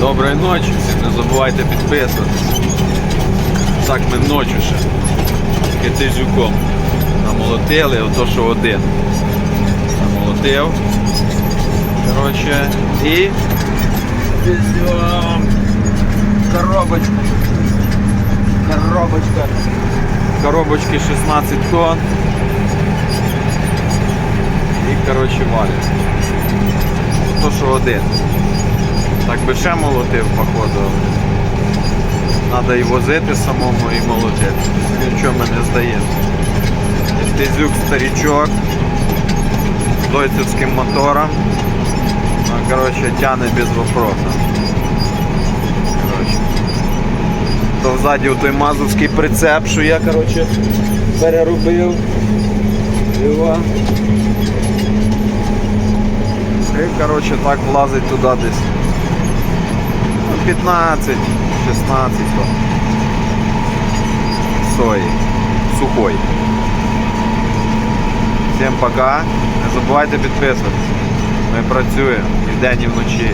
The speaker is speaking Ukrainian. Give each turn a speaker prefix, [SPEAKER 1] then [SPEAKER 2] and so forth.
[SPEAKER 1] Доброї ночі, не забувайте підписуватися. Так ми ночі ще китизюком намолотили, ото що один. Намолотив. Коротше, і везем коробочку. Коробочка. Коробочки 16 тонн. І коротше валять. То що один. Так би ще молотив, походу. Треба і возити самому, і молотити. Нічого мене здається. Тизюк старічок з дойцевським мотором. Ну, коротше, тяне без. Коротше. То ззаді той мазовський прицеп, що я коротше, переробив. Його. І коротше так влазить туди десь. Ну, 15, 16 то. Сої. Сухой. Всім пока. Не забувайте підписуватися. Ми працюємо і вдень, і вночі.